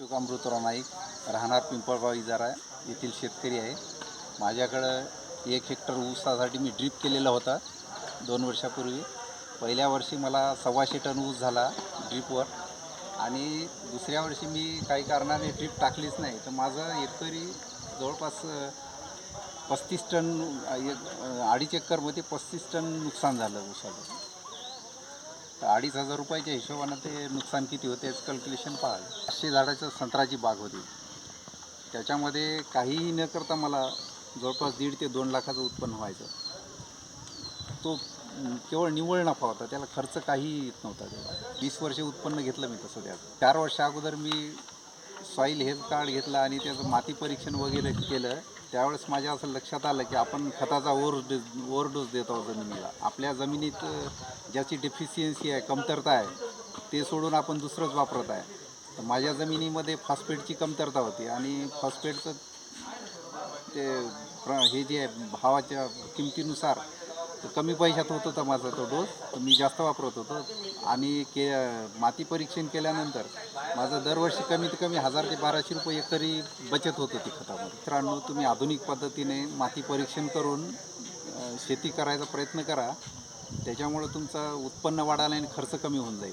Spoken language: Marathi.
अशोक अमृतराव नाईक राहणार पिंपळगाव इजारा येथील शेतकरी आहे. माझ्याकडं एक हेक्टर ऊसासाठी मी ड्रीप केलेला होता दोन वर्षापूर्वी. पहिल्या वर्षी मला सव्वाशे टन ऊस झाला ड्रीपवर आणि दुसऱ्या वर्षी मी काही कारणाने ड्रीप टाकलीच नाही. तर माझं एकरी जवळपास पस्तीस टन एक अडीच एकरमध्ये पस्तीस टन नुकसान झालं ऊसाचं. तर अडीच हजार रुपयाच्या हिशोबानं ते नुकसान किती होते याचं कॅल्क्युलेशन पाहा. पाचशे झाडाचं संत्र्याची बाग होती. त्याच्यामध्ये काहीही न करता मला जवळपास दीड ते दोन लाखाचं उत्पन्न व्हायचं. तो केवळ निव्वळ नफा होता त्याला खर्च काहीही येत नव्हता. तेव्हा वीस वर्षे उत्पन्न घेतलं मी तसं त्याचं चार वर्षा अगोदर मी सॉईल हेल्थ कार्ड घेतलं आणि त्याचं माती परीक्षण वगैरे केलं. त्यावेळेस माझ्या असं लक्षात आलं की आपण खताचा ओव्हर डोस डोस देत आहोत जमिनीला. आपल्या जमिनीत ज्याची डेफिशियन्सी आहे कमतरता आहे ते सोडून आपण दुसरंच वापरत आहे. तर माझ्या जमिनीमध्ये फॉस्फेटची कमतरता होती आणि फॉस्फेटचं ते प्र हे जे आहे भावाच्या किमतीनुसार तर कमी पैशात होत होता माझा तो डोस. तर मी जास्त वापरत होतो. आणि के माती परीक्षण केल्यानंतर माझं दरवर्षी कमीत कमी हजार ते बाराशे रुपये एकरी बचत होत होती खतामध्ये. मित्रांनो तुम्ही आधुनिक पद्धतीने माती परीक्षण करून शेती करायचा प्रयत्न करा. त्याच्यामुळं तुमचं उत्पन्न वाढायला आणि खर्च कमी होऊन जाईल.